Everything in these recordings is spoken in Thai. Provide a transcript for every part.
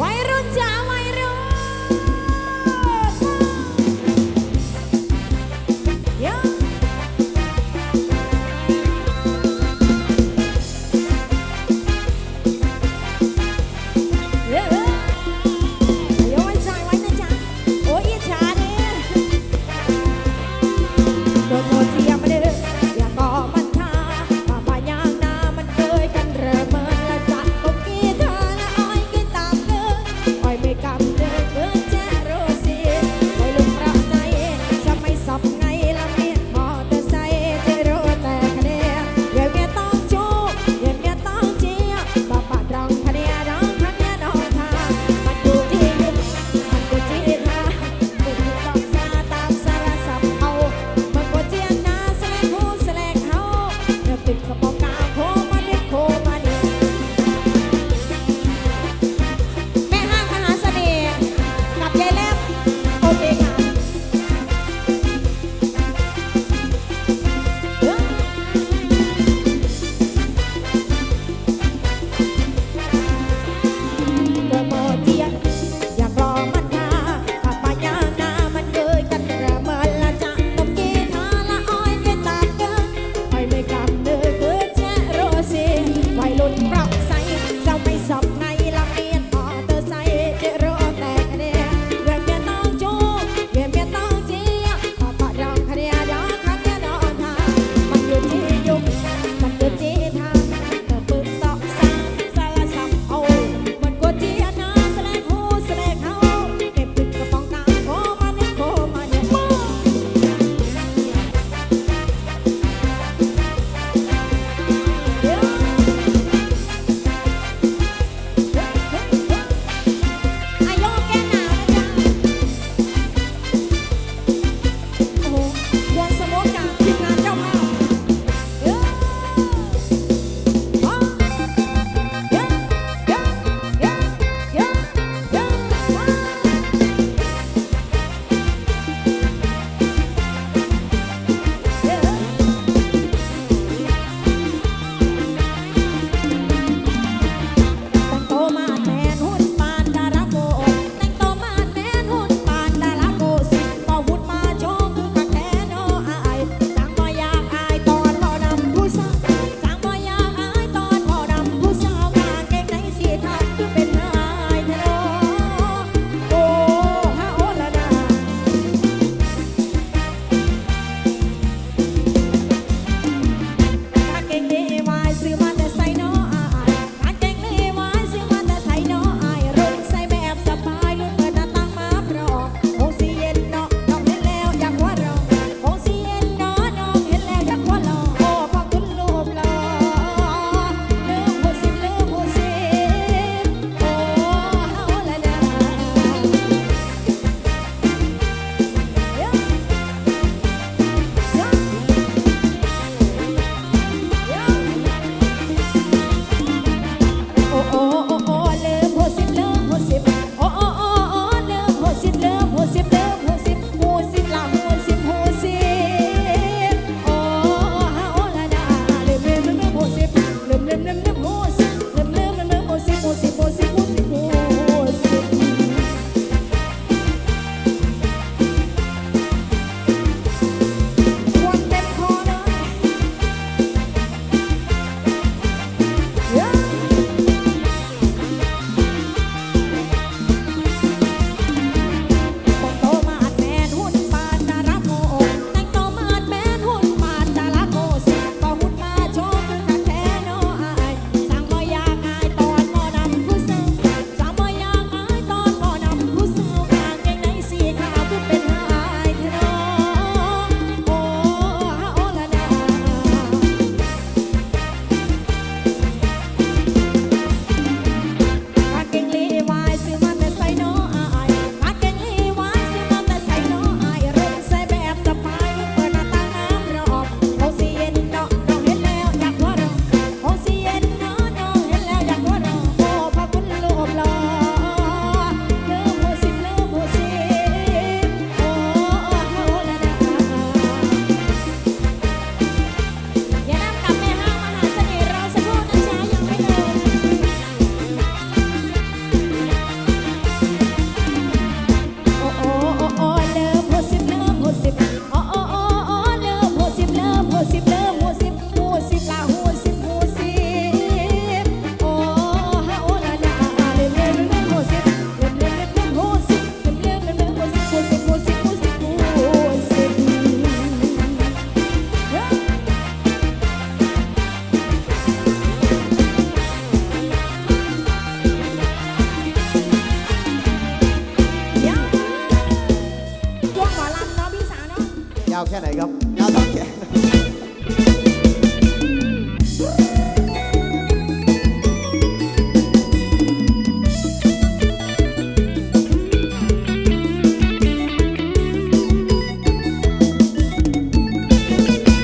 วัยรุ่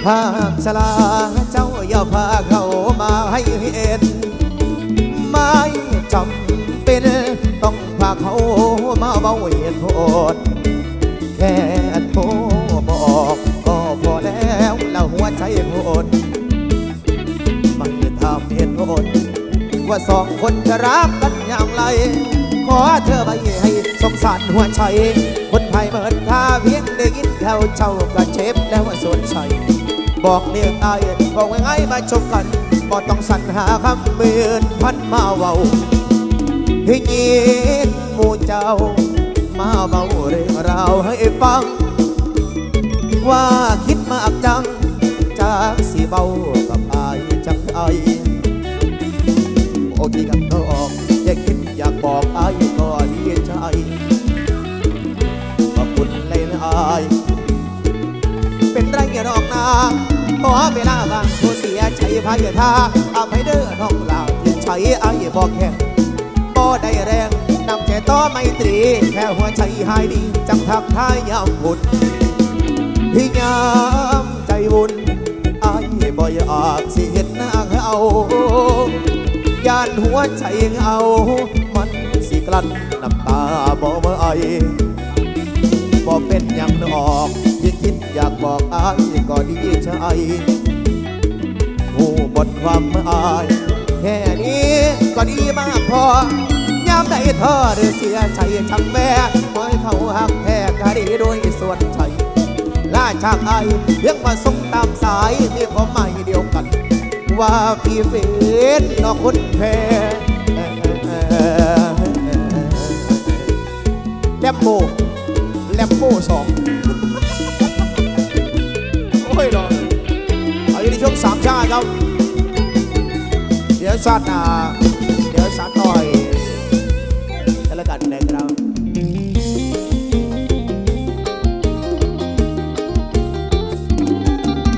หากสลาเจ้าอย่าพาเขามาให้เห็น ไม่จำเป็นต้องพาเขามาเบาเหตุผลแค่โทรบอกก็พอแล้วแล้วหัวใจพนไม่ทำเหตุผลว่าสองคนจะรักกันอย่างไร ขอเธอไปให้สงสารหัวใจ คนไทยเมินท่าเพียงได้ยินแถวเจ้าก็เจ็บแล้วว่าสนใจ บอกเรียกอายบอกง่ายๆมาชมกันบ่ต้องสรรหาคำเมือนพันมาเว้าให้ยินมู่เจ้า มาเบาเรื่องราวให้ฟัง ว่าคิดมากจัง จากสีเบากับอายจังไอโอเคกันก็ออกอย่าคิดอยากบอกอายก็ดีใจขอบคุณเลยนะอายเป็นไรอย่ารอก ขอเวลาบางผู้เสียใจพายทาอาภัยเด้อน้องลาวที่ใช้อายบอกแค่บ่ได้แรงนำแค่ต่อไม่ตรี แค่หัวใจหายดีจังทักทายยามบุญพี่ยามใจบุญอายบ่อยากสิเห็นหน้าเขาย่านหัวใจเอา มันสิกลั้นน้ำตาบ่เมื่อไอ่ เป็นอย่างนอกยิ่งคิดอยากบอกอายก็ดีใจหูบทความอายแค่นี้ก็ดีมากพอยามใดเธอหรือเสียใจช่างแม่ปล่อเขาหักแท้คดีโดยส่วนใจล่าจากไอายเพียงมาส่งตามสายมีความหมายเดียวกัน ว่าพี่เป็นนอกคนแพ้แลมโบ แลมโบ้สองโอ้ยหรอเอาอยู่ในช่วงสามชาติครับ เดี๋ยวสัตว์หนาเดี๋ยวสัตว์หน่อยกันละกันนะครับ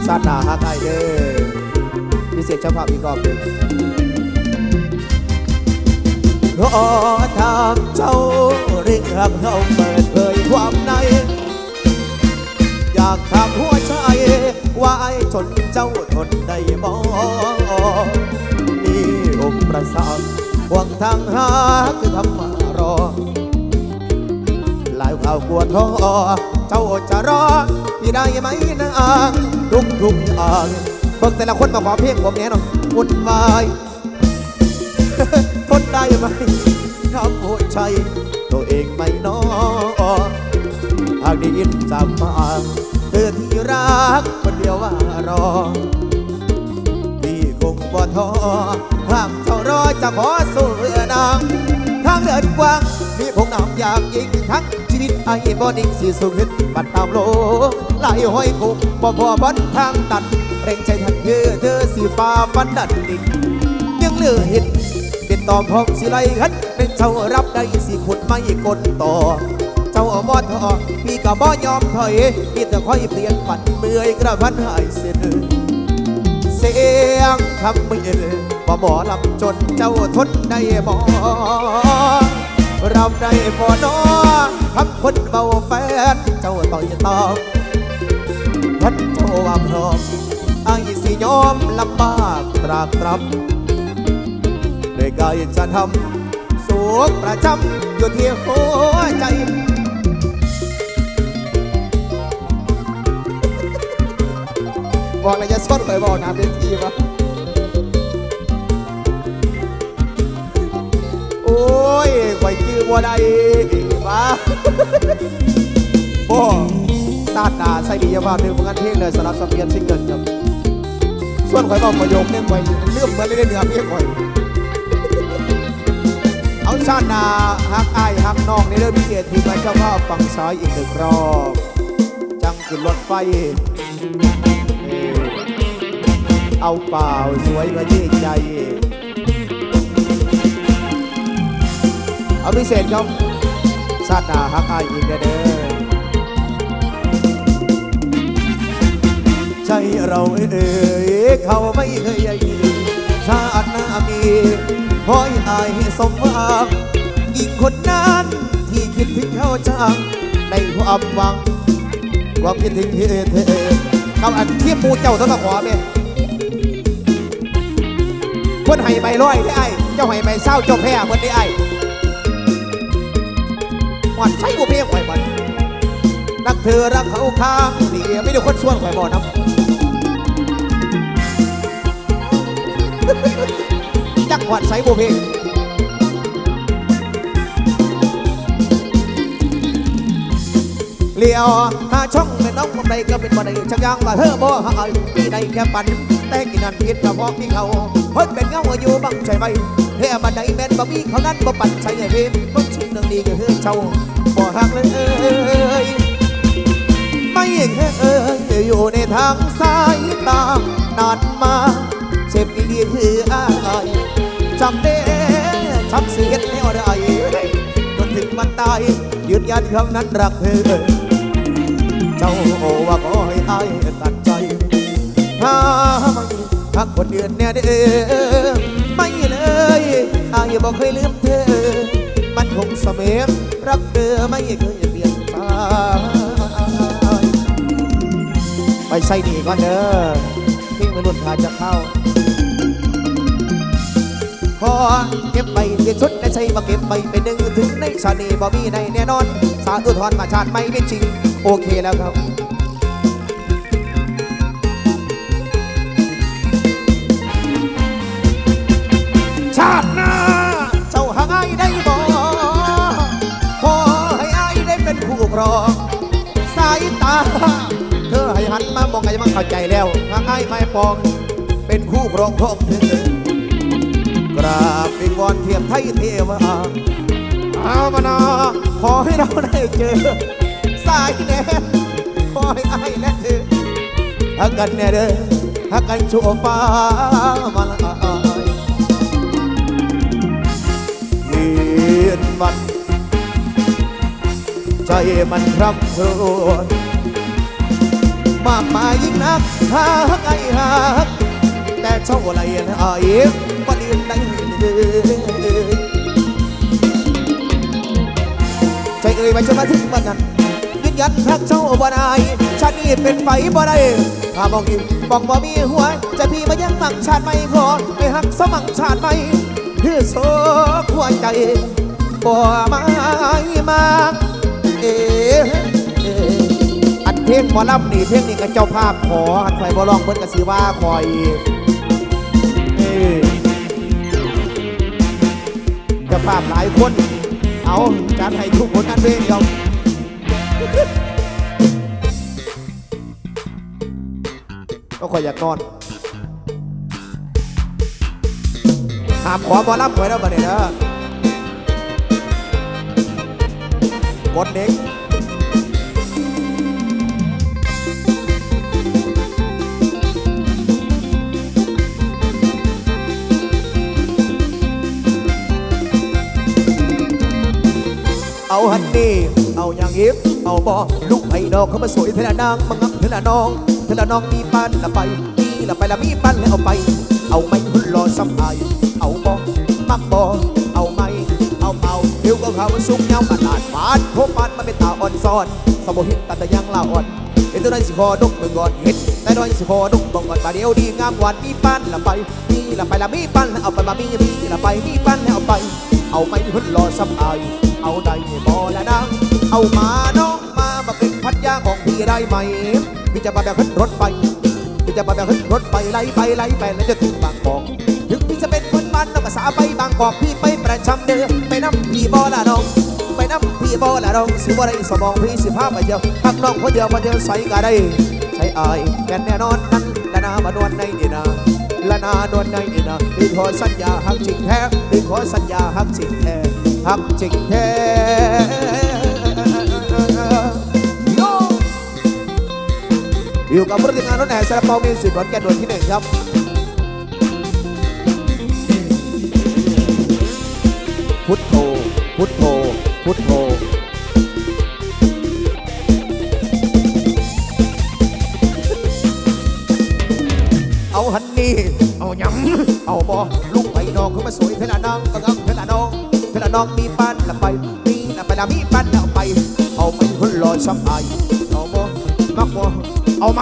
สัตว์หนาฮักไอเด้อพิเศษเฉพาะอีกรอบหนึ่งขอถามเจ้าเรื่องเขาเปิดเผยควาากถามหัวใจว่าไอ้จนเจ้าทนได้บ่มีอุปสรรคห่วงทางหาคือทำมารอ หลายข่าวกลัวท้อเจ้าจะรอพี่ได้ไหมนางทุกทุกอย่างเบิ่งแต่ละคนมาขอเพลงผมแน่นอนวุ่นวายทนได้ไหมทำหัวใจตัวเองไม่น้อหากได้ยินจากปาก รักคนเดียวว่ารอ พี่คงบ่ท้อหากเจ้ารอจะขอสู้เรือนางทางเดินกว้างมีคงนำอยากยิงทั้งชีวิตไอ้บอดิ้งสีสุขขึ้นบัดตามโลกไหลห้อยคุกบ่พอบนทางตัดเร่งใจทันยือเธอสีฟ้าฟันดันดินยังเหลือเห็นเป็นตอมพอมสิไลขันเป็นเจ้ารับได้สิขุดไม่กดต่อ เจ้าบ่ทอพี่ก็บ่ยอมถอยพี่แต่ค่อยเปลี่ยนฝันเมื่อยกระพันหายเสียเด้อเสียงคำไม่อ่ยบ่บ่ลำจนเจ้าทนได้บ่รับได้บ่น้อคำคนเบาแฟนเจ้าต่อยตอบพันเจ้าว่าพร้อมไอ้สิยอมลำบากตรากตรำด้วยกายจะทำสุขประจำอยู่ที่หัวใจ บอกเลยจะส้นไปบอกน้ำเป็นทีวะโอ้ยไหวจื้อบัวใดวะโอ้ตาดาใส่ดีอยาว่าหนึ่งประกันเพลงเลยสำหรับสำเนียงซิงเกิลครับส่วนข่อยบอกประโยคเนี่ยข่อยเลื่อมเมือนเล่นเนื้อเพลงข่อย เอาชาตินาฮักอายฮักน้องในเรื่องพิเศษที่มาเจ้าภาพฟังซ้ายอีกหนึ่งรอบ จังขึ้นรถไฟ เอาเปล่าสวยมายี่ใจ เอาพิเศษครับชาตนาฮักอายอีกเด้อใจเราเอ่ยเขาไม่เคยยดีชาติหน้ามีขอให้อายให้สมหวังยิ่งคนนั้นที่คิดถึงเขาจังในความหวังความคิดถึงที่เธอคำอันเทียมมูเจ้าท่ากับขวาเม คนให้ใบร้อยได้ไอ้เจ้าให้ใบเศร้าเจ้าแพ้เหมือนได้ไอ้หวัดใช้กูเพียงไว้บันรักเธอรักเขาข้างเดียวไม่ได้คนส่วนไว้บ่น้ำจักหวัดใส่บูเพลงเลี้ยวหาช่องในน้องคนใดก็เป็นบ่ได้ชักยางว่าเธอบ่หายที่ใดแค่ปัน แต่กินนันกินกระเพาะพี่เขาเพิ่นเป็นเงาอยู่บังใจไหมเฮ้บันไดแม่นบ่มีเขานั้นบ่ปั่นใช่ไอ้เพมบ่ชิมเรื่งดีก็คือเจ้าบ่หักเลยเอ้ยไม่เคยอยู่ในทางสายตานานมาเจ็บอีเลียคืออายจำได้จำเสียดแล้วได้จนถึงวันตายยืนยันคำนั้นรักเธอเจ้าว่าขอให้อายตัด ใจถ้าไม่ทักคนอื่นเนี่ยเด้อไม่เลยอายบอกเคยลืมเธอ มันคงเสมอรักเธอไม่เคยเปลี่ยนไปไปใส่หนีก่อนเด้อทิ้งมนุษย์ขาจะเข้าขอเก็บไปเรียนชุดในใจมาเก็บไปเป็นหนึ่งถึงในชาตินี้บ่มีในแน่นอน สาธุทอนมาชาติไม่เป็นจริง โอเคแล้วครับ เธอให้หันมามองไงมันเข้าใจแล้วหางไอ้ายไม่ปอง เป็นคู่ครองของเธอกราบเป็นวอนเทียมไทยเทวาอาวนาขอให้เราได้เจอ สายแน่ขอให้ไอ้และเธอหักกันแน่เด้อหักกันชั่วฟ้ามาลายยืนมันใจมันรับโครน มากมายยิ่งนักหากไอ้หักแต่เจ้าอะไรนะไอ้บ่ลืมได้เลยใจเอ่ยไปจะมาถึงวันนั้นยืนยันรักเจ้าบ่ได้ชาตินี้เป็นไปบ่ได้ถ้าบอกกินบอกบ่มีหัวใจะพี่มายังมั่งชาติไม่ขอไปหักสมังชาติไม่คือโซกหัวใจบ่มามาเอ๊ะเอ๊ะอัน เพลงหมอลำนี่เพลงนี่ก็เจ้าภาพขออันไฟบ่ร้องเพิ่นก็สิว่าคอยเอ้ยเจ้าภาพหลายคน เอาจานให้ทุกผลงานเพลงเดียวก็คอยอยากนอนหามขอหมอลำไว้แล้วบัดนี้นะกดเด็ก ฮันนี่ เอาอย่างยิบเอาบอลูกไอ้ดอกเขามาสวยเทละนางมางับเทละน้องเทละน้องมีปันละไปมีละไปละมีปันแล้วเอาไป เอาไม่หุ่นรอซ้ำไอเอาบอมักบอเอาไม่เอาเมาเดี๋ยวก็เขาสุกเงาขนาดปานโคปานมาเป็นตาอ่อนซ้อนสมบูหินตัดแต่ยังลาอ่อนเห็นตัวนั้นสิคอดกเมือก่อนเห็น แต่น้อยสิคอดุกบอกก่อนมาเดียวดีงามหวานมีปันละไปมีละไปละมีปันแล้วเอาไปมามีมีละไปมีปันแล้วเอาไป เอาไม่หุ่นรอซ้ำไอเอาได้บอและนางเอามาน้องมามาเป็นพันยาของพี่ได้ไหมพี่จะมาแบบขึ้นรถไปพี่จะมาแบบขึ้นรถไปไล่ไปไล่ไปแล้วจะถึงบางกอกถึงพี่จะเป็นคนบ้านนอกภาษาไปบางกอกพี่ไปประจำเดือไปน้ำพี่บอละน้อง พี่บอละน้องสิบ่ได้สมองพี่สิพาไปเดียวพักน้องคนเดียวมาเดียวใส่ก็ได้ใช้อายแกนแน่นอนนั้นละนาบานวลในนี่นาละนานวลในนี่นะพี่ขอสัญญาหักจริงแท้พี่ขอสัญญาหักจริงแท้หักจริงแท้อยู่กับรถงานรถแห่ซาลาเปามีสิบขอนแก่นวันที่หนึ่งครับุทโธเอาหันนี่เอายำเอาบอลุกไปนองขึ้นมาสวยเทลาน้องก็ต้องเทลาน้องเทลาน้องมีปันละไปมีละไปละมีปันละไป เอาไปหุ่นหล่อช้ำไอเอาบอมากบอเอาไหม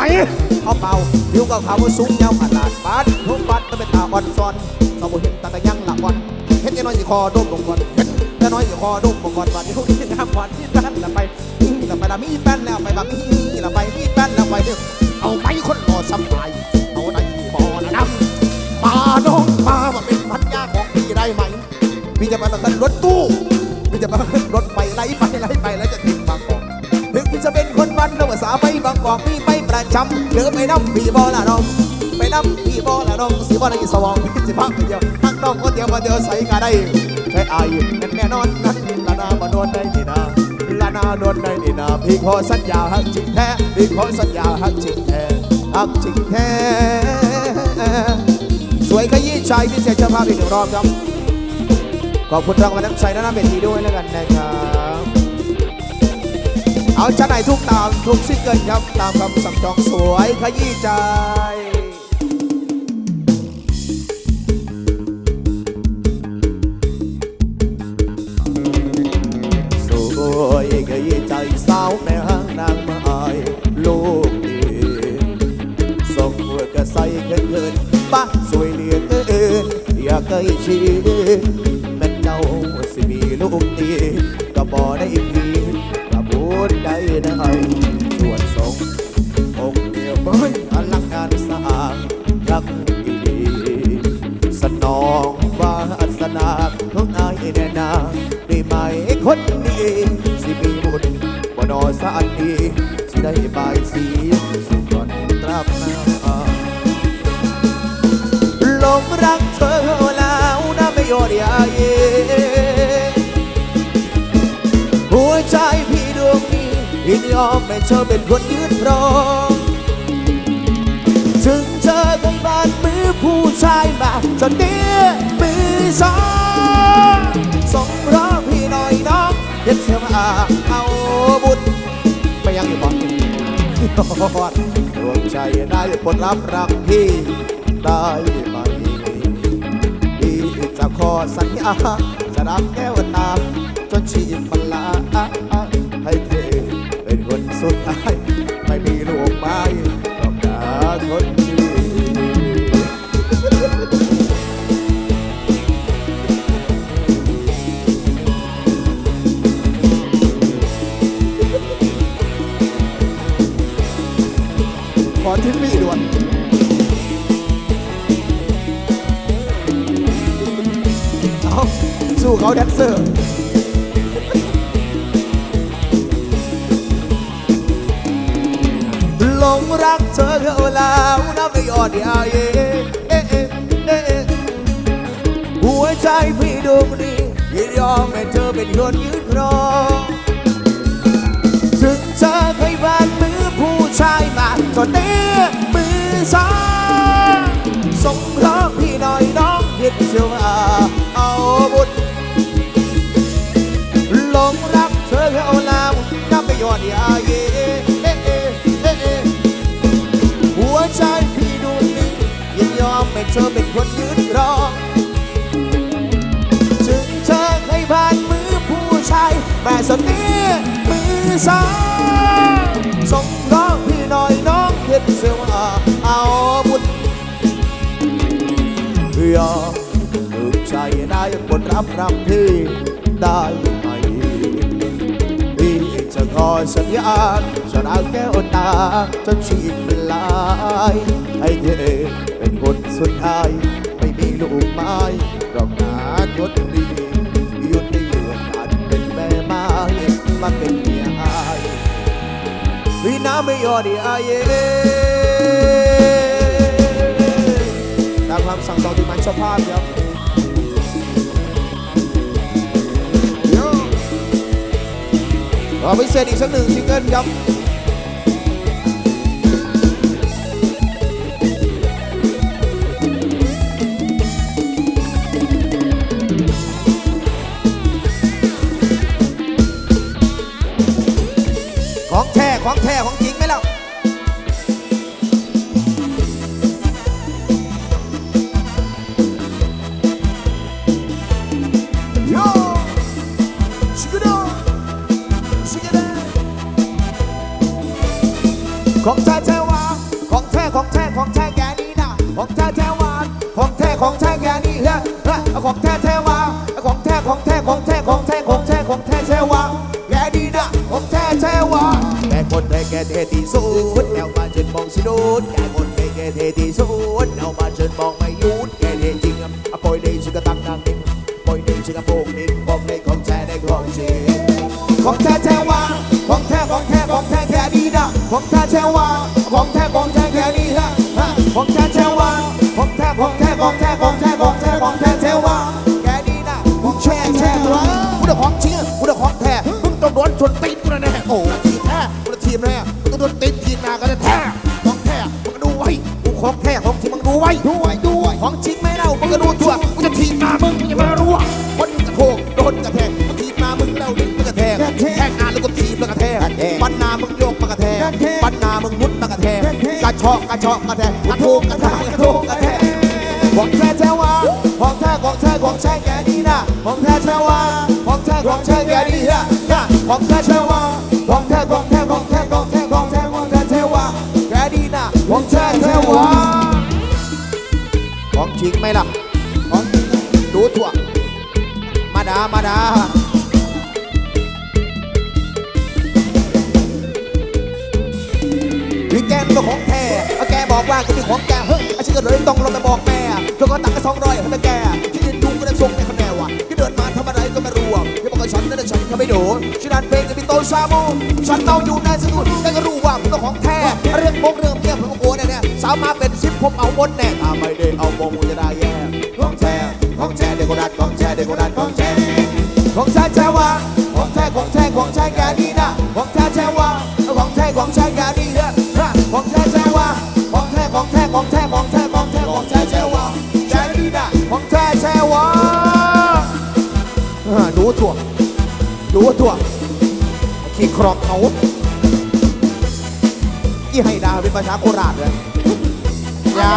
เอาเปล่าผิวก็ขาวสูงยาวขนาดบานทุกบาดไม่เป็นตาบอลซ้อนสาวเห็นตาแต่ยังหลับบอลเห็นยังน้อยสิคอโดมลงบอน น้อยสิคอดมก่อนวันนี้พวกนี้งามวันที่ปั้นละไปมีละไปละมีแป้นแล้วไปบักมีละไปมีแป้นแล้วไปเด้อเอาไปคนรอช้ำไอเอาไหนบ่ละน้ำมาน้องมาว่าเป็นพันยาของพี่ได้ไหมพี่จะมาขึ้นรถตู้พี่จะมาขึ้นรถไปไล่ไปไล่ไปแล้วจะถึงบางกอกถึงพี่จะเป็นคนวันเราภาษาไปบางกอกพี่ไปประจำเดินไปน้ำพี่บอละน้องไปน้ำพี่บอละน้องสิบอละอีสว่างพี่จะพักเดียวพักน้องคนเดียวมาเดียวใส่กาได้ ใช้อายแน่แน่นอนนั้นลานาบนวนได้นี่นาลานาโดนได้นี่นาพี่ขอสัญญาฮักจริงแท้พี่ขอสัญญาฮักจริงแท้ฮักจริงแท้ สวยขยี้ใจพิเศษเจ้าภาพอีกหนึ่งรอบครับขอบคุณรางวัลน้ำใจและน้ำเวทีด้วยแล้วกันนะครับเอาจะไหนทุกตามทุกซิงเกิลครับตามคำสั่งจองสวยขยี้ใจ แม่นเจ้าสิมีลูกดีก็บ่ได้พีกระบูนได้ได้ส่วนสงองค์เดียวเบ้ยอลังการสร้างรักดีสนองวาสนาของนายแน่นาได้ไหมคนดีสิมีบุญบ่นอสานดีสิได้บายสีสุขอนตราบนาลงรักเธอ ยอดยาเยหัวใจพี่ดวงนี้ยินยอมให้เธอเป็นคนยืนรองถึงเธอเคยบานมือผู้ชายมาจนเนี้ยมือสองส่งรอพี่หน่อยน้องเย็ดเธอมาเอาบุญไม่ยังอยู่บ่ยอดดวงใจได้ผลรับรักพี่ได้ ขอสัญญาจะรับแก้วตาจนชีพมันลาให้เธอเป็นคนสุดท้าย ไม่มีลูกไม้ต้องกาคน เขาแดนเซอร์หลงรักเธอเขาแล้วน้ำไม่ยอดยาเยเอ๊ะเอ๊ะเอ๊ะเอ๊หัวใจพี่ดวงนี้ยินยอมให้เธอเป็นคนยืนรอ ถึงเธอเคยบานมือผู้ชายมาก็เตี้มือสองส่งรอพี่หน่อยน้องเย็นเชียวมา น้ำไม่ยเย่เอ๊ะเอ๊ะเอ๊ะเอ๊ะหัวใจพี่ดวงนี้ยินยอมให้เธอเป็นคนยืนรอ ถึงเธอเคยผ่านมือผู้ชายแต่สนนี้มือสองส่งร้องพี่หน่อยน้องเห็นเสียว่าเอาบุญยอมถึงใจได้บนรับรำพี่ได้ จะขอสัญญาจะรักแก้วตาจนชีพมันลายให้เธอเป็นคนสุดท้าย ไม่มีลูกไม้รองนาคนดีหยุดได้เหลือกันเป็นแม่ไม้มาเป็นเมียอายวินาไม่ยอดีอายเย่ตามคำสั่งต่อที่มันเจ้าภาพครับ รอพิเศษอีกสักหนึ่งซิง คนไทยแกเทที่สุดแนวบ้านฉันมองสิดูดแกคนไทยแกเทที่สุดแนวบ้านฉันมองไม่หยุดแกเทจริงอะปล่อยได้ฉันก็ตั้งนางนิ่งปล่อยได้ฉันก็โป่งนิ่งบอกในของแท้ในของจริงของแท้แท้ว่าของแท้ของแท้ของแท้แค่นี้นะของแท้แท้ว่าของแท้ของแท้แค่นี้ฮะฮะของแท้แท้ว่าของแท้ของแท้ของแท้ของแท้ของแท้ของแท้แท้ว่าแค่นี้นะของแช่แช่ว่ากูเดือของจริงกูเดือของแท้มึงต้องโดนชนตี จริงมึงดูไว้ดูไว้ดูไว้ของจริงไม่เล่ามึงก็ดูทั่วกูจะทีมนามึงมึงอย่ามารู้ว่าคนกระโถกโดนกระแทกกูทีมนามึงแล้วดึงมึงกระแทกแทงงานแล้วก็ทีมแล้วกระแทกปันนามึงโยกมากระแทกปันนามึงมุดมากระแทกกระชอกกระชอกกระแทกกระทุกกระทากกระทุกกระแทกของแท้แท้ว่าของแท้ของแท้ของแท้แกนี่นะของแท้แท้ว่าของแท้ของแท้แกนี่นะนะของแท้แท้ว่าของแท้ของแท้ของแท้ของแท้ของแท้ของแท้แท้ว่าแกนี่นะของแท้แท้ว่าของ จริงไหมล่ะของดูถั่วมาดามาดาพี่แกนก็นของแท้เอาแกบอกว่าก็เป็นของแกเฮ้ยอาชีพก็เลยต้องลงไปบอกแม่เธอก็ตังค์สองร้อยให้แกที่ดินดูก็ได้ส่งในคะแนนว่ะที่เดินมาทำอะไรก็ไม่รู้ที่บอกกับฉันนั่นฉันก็ไม่โดนฉันนันเพลงจะมีโตชาบูฉันเต้าอยู่ในสนุนแต่ก็รู้ว่าผมก็ของแท้เรื่องมงเรื่องเมียผมก็กลัวแน่ๆสาวมาเป็นชิปผมเอาบนแน่ถ้าไม่ได้เอามง เด็กคนนั้นของแท้ของแท้แท้ว่าของแท้ของแท้ของแท้แกนี่นะของแท้แท้ว่าของแท้ของแท้แกนี่นะของแท้แท้ว่าของแท้ของแท้ของแท้ของแท้ของแท้ของแท้แท้ว่าแกนี่นะของแท้แท้ว่าดูถั่วดูถั่วขี้ครอกเขายี่ให้ดาวเป็นภาษาโคราชเลยยา